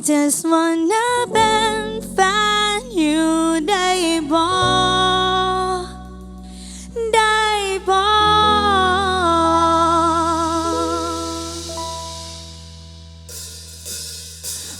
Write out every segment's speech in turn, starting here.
just wanna เป็นแฟนอยู่ได้บ่ได้บ่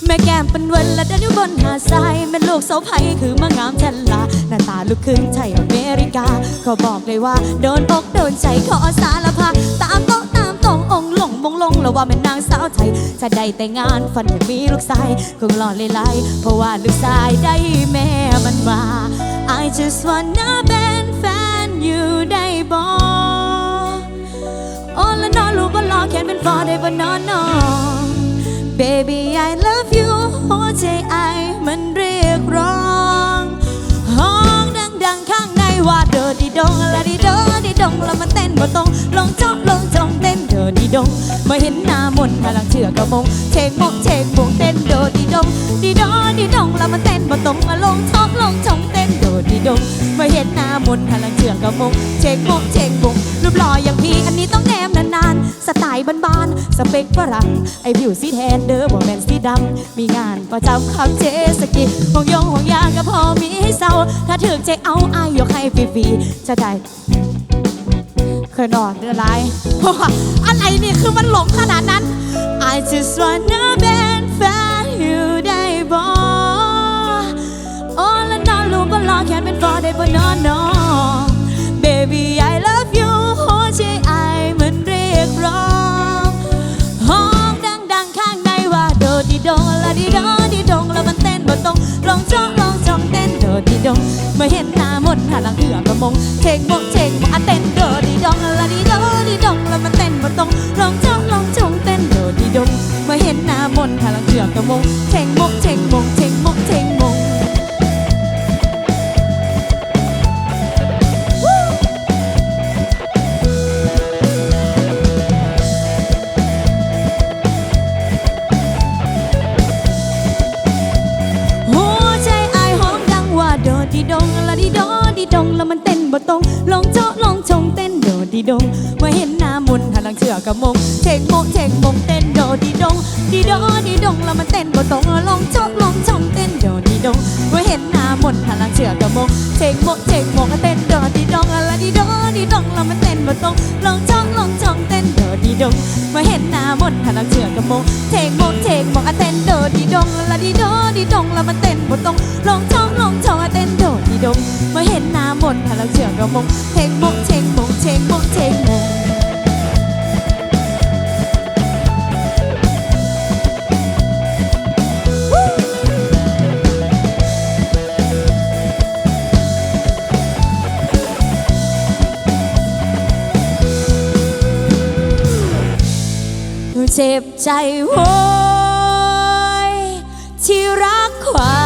แม่แก้มเป็นวันและเดินอยู่บนหาดทรายแม่ลูกเสาไผ่คือมางามฉันละหน้าตาลูกครึ่งไทยอเมริกา ก็บอกเลยว่า โดนอกโดนใจขอสารภาพตามโต๊ะ ตามตรงองค์หลงมงลงแล้วว่าแม่นางสาวไทยจะได้แต่งงานฝันจะมีลูกชายคงหล่อเลยไลเพราะว่าลูกชายได้แม่มันมา I just wanna เป็นแฟนอยู่ได้บ่โอ้ละนอนรู้ว่ารอแค่เป็นฟอได้บ่นอนนอน Baby I love งแล้วมันเต้นบ่ตรงลงจ้องลงจองเต้นเดอดีดงมาเห็นหน้ามนต์พลังเชื่อกระมงเชงมกเชงบวงเต้นเดอดีดงดีดอดีดงแล้วมันเต้นบ่ตรงมาลงท้องลงจองเต้นเดอดีดงมาเห็นหน้ามนต์พลังเชื่อกระมงเชงมกเชงบวงรูปหล่ออย่างพี่อันนี้ต้องแนมนานๆสไตล์บ้านๆสเปคฝรั่งไอผิวสีแทนเด้อบ่แมนสีดำมีงานประจำขับเจสกีห่วงยงห่วงยางก็พอมีให้เศร้าถ้าถึงใจเอาอายยกให้ฟรีๆจะได้ เคยนอนเดือไรเพราะว่าอะไรนี่คือมันหลงขนาดนั้น I just wanna เป็นแฟนอยู่ได้บ่โอ้และนอนลูกก็รอแค่เป็นฟอได้บ่นอนนอน Baby I love you หัวใจไอมันเรียกร้องห้องดังๆข้างในว่าโดดีดงละดีดอดีดงแล้วมันเต้นบ่ตรงลองจอ ดงเมื่อเห็นหน้ามนหาหลังเหือประมงเชงบกเชงบกอะเต้นโดดีดองละดีดอดีดองแล้วมันเต้นบ่ตรงลองจ้องลองจ้องเต้นโดดีดงเมื่อเห็นหน้ามนหาหลังเหือกระมงเชง ดีดงแล้วมันเต้นบ่ตรงลองเจาะลองชงเต้นโดดดีดงเมื่อเห็นหน้ามุนหันหลังเชื่อกระมงเชงโมเชงมงเต้นโดดดีดงดีโดดีดงแล้วมันเต้นบ่ตรงลองเจาะลองชงเต้นโดดดีดงเมื่อเห็นหน้ามุนหันหลังเชื่อกระมงเชงโมเชงมงเต้นโดดดีดงละดีโดดีดงแล้วมันเต้นบ่ตรงลองเจาะลองชงเต้นโดดดีดงเมื่อเห็นหน้ามนหันหลังเชื่อกระมงเชงโมเชงมงเต้นโดดดีดงละดีโดดีดงแล้วมันเต้นบ่ตรงลองช่องลามนหันหลังเชื่อกระมงเชงโมเชงมงเชงโมเชงมงเจ็บใจโวยที่รักควาย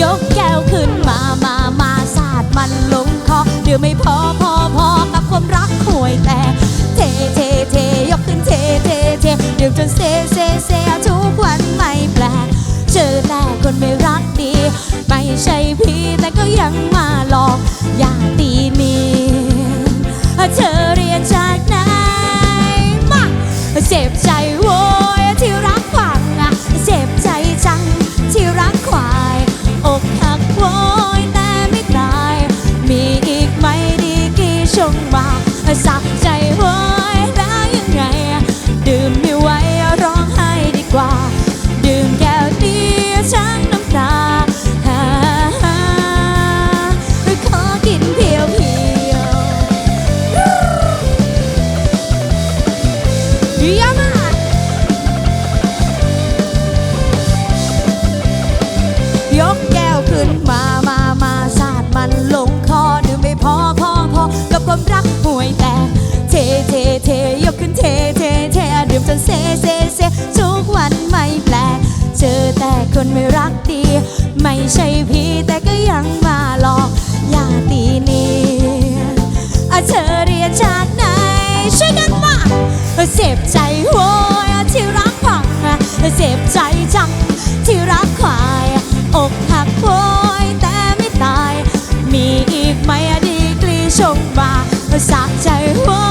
ยกแก้วขึ้นมามามาสาดมันลงคอเดี๋ยวไม่พอพอพอกับความรักห่วยแตกเทเทเทยกขึ้นเทเทเทเดี๋ยวจนเซเซเซันเซเซเซทุกวันไม่แปลก เจอแต่คนไม่รักดี ไม่ใช่พี่แต่ก็ยังมาหลอก อย่าตีนียเธอเรียนจากไหนช่วยกันมาเจ็บใจโว้ยที่รักพังเจ็บใจจังที่รักควายอกหักโวยแต่ไม่ตาย มีอีกไหมดีกรีชมมาสะใจโว้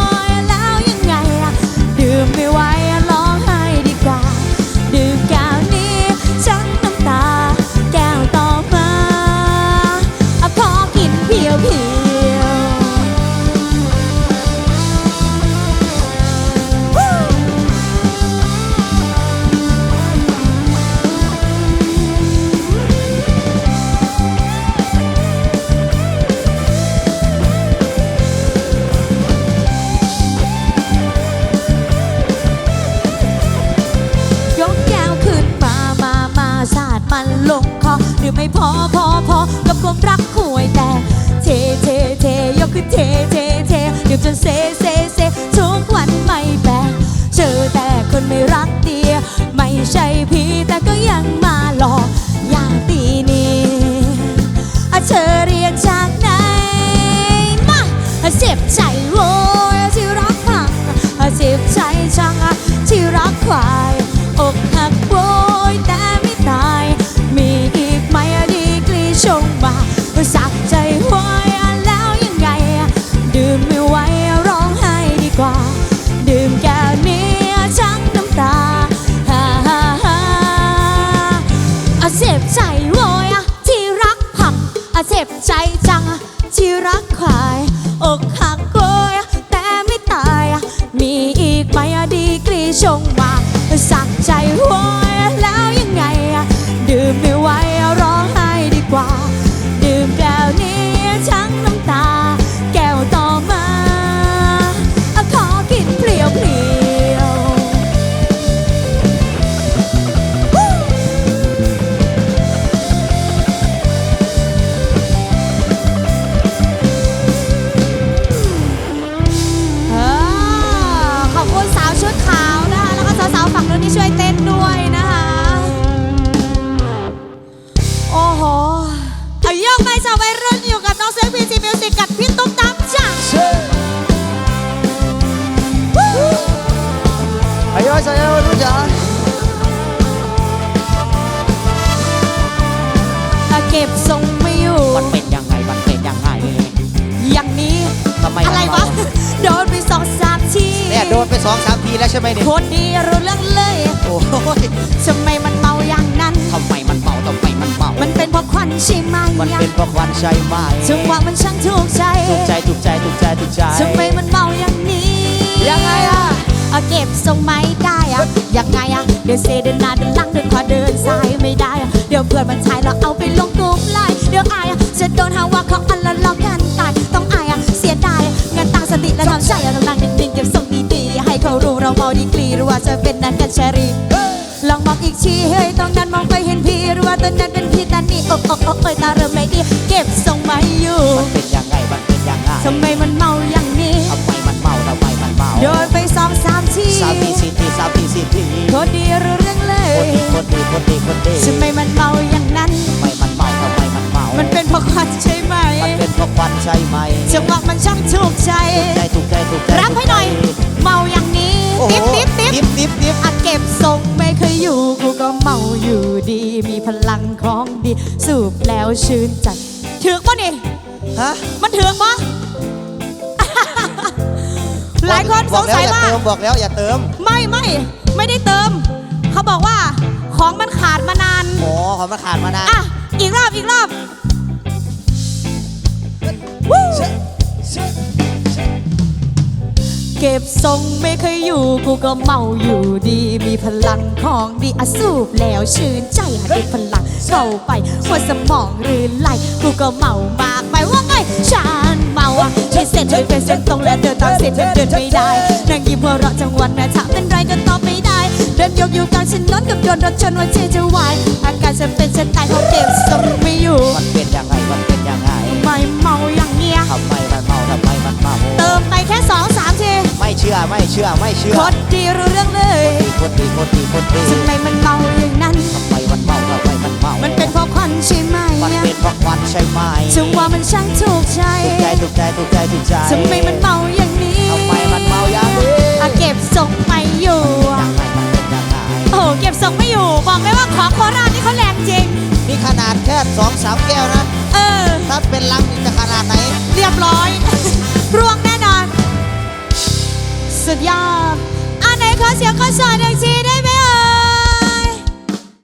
อไม่พอพอพอกับความรักห่วยแต่เทเทเทยกขึ้นเทเทเทเดี๋ยวจนเซเซ ดื่มแก้วนี้ทั้งน้ำตาฮ่าฮ่าฮ่าอาเจ็บใจโวยอะที่รักผังอาเจ็บใจจังที่รักควาย บทรงไม่อยู่ มันเป็นยังไงมันเป็นยังไงอย่างนี้ทำไมอะไรเราวะ โดนไปสองสามทีเนี่ยโดนไปสองสามทีแล้วใช่ไหมเนี่ยโคตรดีรู้เรื่องเลยโอ้ยทำไมมันเมาอย่างนั้นทำไมมันเมาทำไมมันเมา มันเป็นเพราะควันใช่ไหมมันเป็นเพราะควันใช่ไหมจังหวะมันช่างถูกใจถูกใจถูกใจถูกใจถูกใจทำไมมันเมาอย่างนี้ยังไงอะเอาเก็บทรงไม่ได้อะยังไงอะเดินเซเดินหน้าเดินหลังเดินขวาเดินซ้ายไม่ได้อะเดี๋ยวเพื่อนมันใช้แล้วเอาไป อว่าจะเป็นนั้นกันเชอรี่ลองมองอีกทีเฮ้ยตรงนั้นมองไปเห็นพี่หรือว่าตอนนั้นเป็นพี่ตานี่โอ้โอ้โอ้เอ้ยตาเริ่มไม่ดีเก็บทรงไม่อยู่มันเป็นยังไงมันเป็นยังไงทำไมมันเมาอย่างนี้ทำไมมันเมาทำไมมันเมาโดนไปสองสามทีสามทีสี่ทีสามทีสี่ทีโคตรดีรู้เรื่องเลคนยดีคนดีคนดีคนดีทำไมมันเมาอย่างนั้นทำไมมันเมาทำไมมันเมามันเป็นเพราะควันใช่ไหมมันเป็นเพราะควันใช่ไหมจังหวะมันช่างถูกใจ พลังของดี สูบแล้วชื่นใจถึงปะนี่ฮะมันถึงปะ หลายคนสงสัยบอกว่าแล้วอย่าเติมบอกแล้วอย่าเติมไม่ไม่ไม่ได้เติม เขาบอกว่าของมันขาดมานาน โอ้ของมันขาดมานานอะ อีกรอบอีกรอบวู้เก็บทรงไม่เคยอยู่ กูก็เมาอยู่ดี มีพลังของดีอะสูบแล้วชื่นใจหาได้พลังเข้าไปหัวสมองรื่นไหลกูก็เมามากไปว่าไงฉันเมาอะใช้เส้นเลยเป็นเส้นตรงและเดินตามเส้นเดินไม่ได้นั่งยิ้มหัวเราะจังหวันแม่ถามเป็นไรก็ตอบไม่ได้ เดินยกอยู่กลางถนนกับโดนรถชนว่าเจจะวายอาการจะเป็นจะตายเพราะเก็บทรงไม่อยู่มันเป็นยังไงมันเป็นยังไงไม่เมาอย่างเงี้ยทำไม ชื่อไม่เชื่อไม่เชื่อคนดีรู้เรื่องเลยคนดีคนดีคนดีทำไมมันเมาอย่างนั้นทำไมมันเมาทำไมมันเมา มันเป็นเพราะควันใช่ไหมมันเป็นเพราะควันใช่ไหมจังหวะมันช่างถูกใจถูกใจถูกใจถูกใจถูกใจทำไมมันเมาอย่างนี้ทำไมมันเมาอย่างนี้อาเก็บทรงไม่อยู่ยังไงมันเป็นยังไงโอ้โหเก็บทรงไม่อยู่ บอกเลยว่าของโคราชนี่เขาแรงจริงนี่ขนาดแค่สองสามแก้วนะเออถ้าเป็นลังนี่จะขนาดไหน เรียบร้อย สุดยอดอันไหนขอเสียงขอสอนหน่อยสิ